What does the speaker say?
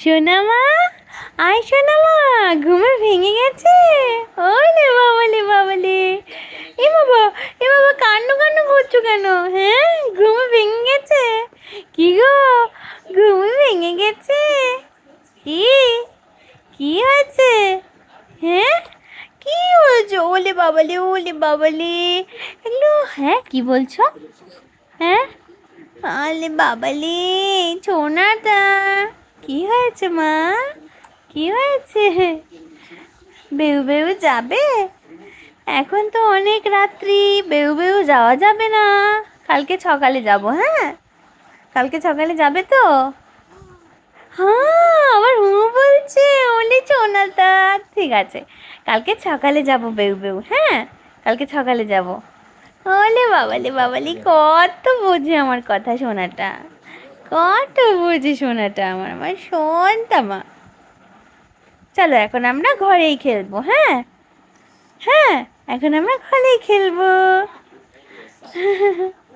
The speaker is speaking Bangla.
সোনামা? আয় সোনামা, ঘুমে ভেঙে গেছে। ওলে বাবালে বাবালে। এ বাবা এ বাবা কান্নু কান্নু করছ কেন? হ্যাঁ ঘুমে ভেঙে গেছে। কি গো, ঘুমে ভেঙে গেছে? কি? কি হয়েছে? হ্যাঁ? কি বলছো? ওলে বাবালে ওলে বাবালে। এগুলো হ্যাঁ কি বলছো? হ্যাঁ? আলে বাবালে, ছোনাটা। কি হয়েছে, মা? কি হয়েছে? বেউ বেউ যাবে? এখন তো অনেক রাত্রি, বেউ বেউ যাওয়া যাবে না। কালকে সকালে যাব হ্যাঁ? কালকে সকালে যাবে তো? হ্যাঁ আমার হু বলছে ওলে সোনাটা ঠিক আছে, কালকে সকালে যাব, বেউ বেউ হ্যাঁ? কালকে সকালে যাব। ওলে বাবালে, বাবালি, কত বোঝে আমার কথা শোনাটা। কত বুঝি সোনাটা আমার আমার শোনতা মা। চলো এখন আমরা ঘরেই খেলব হ্যাঁ? হ্যাঁ এখন আমরা ঘরেই খেলব।